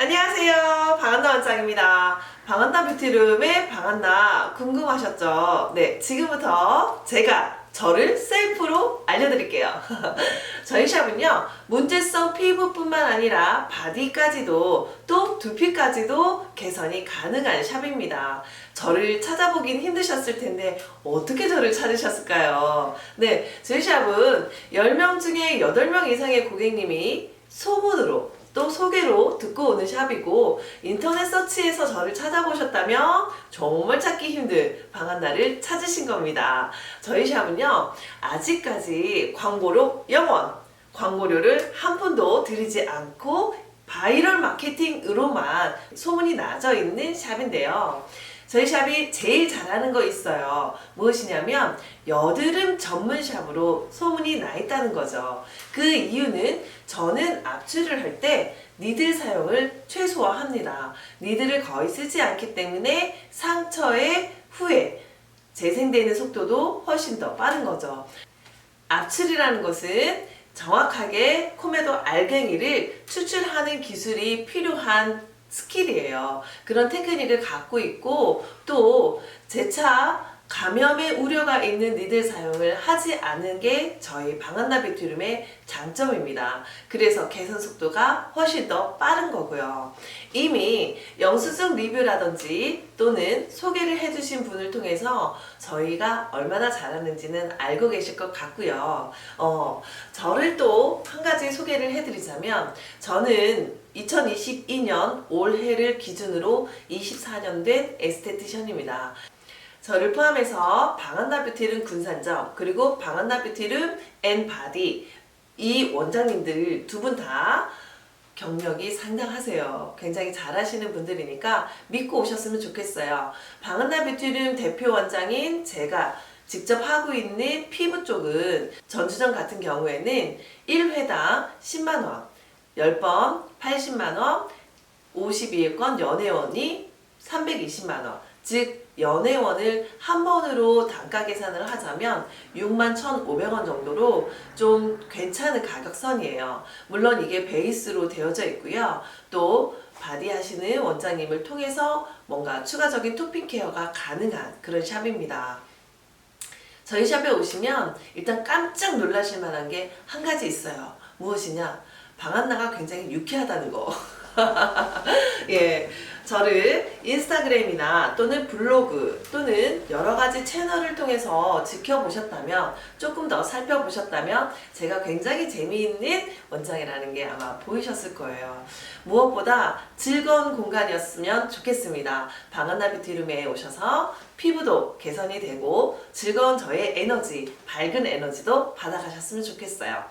안녕하세요. 방한나 원장입니다. 방한나 뷰티룸의 방한나 궁금하셨죠? 네, 지금부터 제가 저를 셀프로 알려드릴게요. 저희 샵은요, 문제성 피부뿐만 아니라 바디까지도 또 두피까지도 개선이 가능한 샵입니다. 저를 찾아보긴 힘드셨을 텐데, 어떻게 저를 찾으셨을까요? 네, 저희 샵은 10명 중에 8명 이상의 고객님이 소문으로 또 소개로 듣고 오는 샵이고 인터넷 서치에서 저를 찾아보셨다면 정말 찾기 힘든 방한나를 찾으신 겁니다. 저희 샵은요 아직까지 광고료 영원 광고료를 한 푼도 들이지 않고 바이럴 마케팅으로만 소문이 나져 있는 샵인데요. 저희 샵이 제일 잘하는 거 있어요. 무엇이냐면 여드름 전문 샵으로 소문이 나 있다는 거죠. 그 이유는 저는 압출을 할 때 니들 사용을 최소화합니다. 니들을 거의 쓰지 않기 때문에 상처의 후에 재생되는 속도도 훨씬 더 빠른 거죠. 압출이라는 것은 정확하게 코메도 알갱이를 추출하는 기술이 필요한 스킬이에요. 그런 테크닉을 갖고 있고 또 재차 감염의 우려가 있는 니들 사용을 하지 않은 게 저희 뷰티룸의 장점입니다. 그래서 개선 속도가 훨씬 더 빠른 거고요. 이미 영수증 리뷰라든지 또는 소개를 해주신 분을 통해서 저희가 얼마나 잘하는지는 알고 계실 것 같고요. 어, 저를 또 한 가지 소개를 해드리자면 저는 2022년 올해를 기준으로 24년 된 에스테티션입니다. 저를 포함해서 방한나 뷰티룸 군산점 그리고 방한나 뷰티룸 앤바디 이 원장님들 두 분 다 경력이 상당하세요. 굉장히 잘하시는 분들이니까 믿고 오셨으면 좋겠어요. 방한나 뷰티룸 대표 원장인 제가 직접 하고 있는 피부 쪽은 전주점 같은 경우에는 1회당 10만원, 10번 80만원, 52일권 연회원이 320만원. 즉, 연회원을 한 번으로 단가 계산을 하자면 6만 1,500원 정도로 좀 괜찮은 가격선이에요. 물론 이게 베이스로 되어져 있고요. 또 바디 하시는 원장님을 통해서 뭔가 추가적인 토핑 케어가 가능한 그런 샵입니다. 저희 샵에 오시면 일단 깜짝 놀라실 만한 게 한 가지 있어요. 무엇이냐? 방한나가 굉장히 유쾌하다는 거. 예. 저를 인스타그램이나 또는 블로그 또는 여러 가지 채널을 통해서 지켜보셨다면 조금 더 살펴보셨다면 제가 굉장히 재미있는 원장이라는 게 아마 보이셨을 거예요. 무엇보다 즐거운 공간이었으면 좋겠습니다. 방한나 뷰티룸에 오셔서 피부도 개선이 되고 즐거운 저의 에너지, 밝은 에너지도 받아가셨으면 좋겠어요.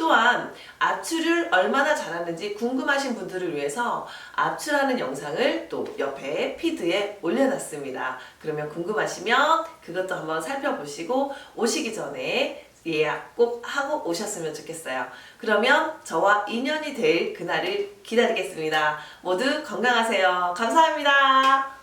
또한 압출을 얼마나 잘하는지 궁금하신 분들을 위해서 압출하는 영상 을 또 옆에 피드에 올려놨습니다. 그러면 궁금하시면 그것도 한번 살펴보시고 오시기 전에 예약 꼭 하고 오셨으면 좋겠어요. 그러면 저와 인연이 될 그날을 기다리겠습니다. 모두 건강하세요. 감사합니다.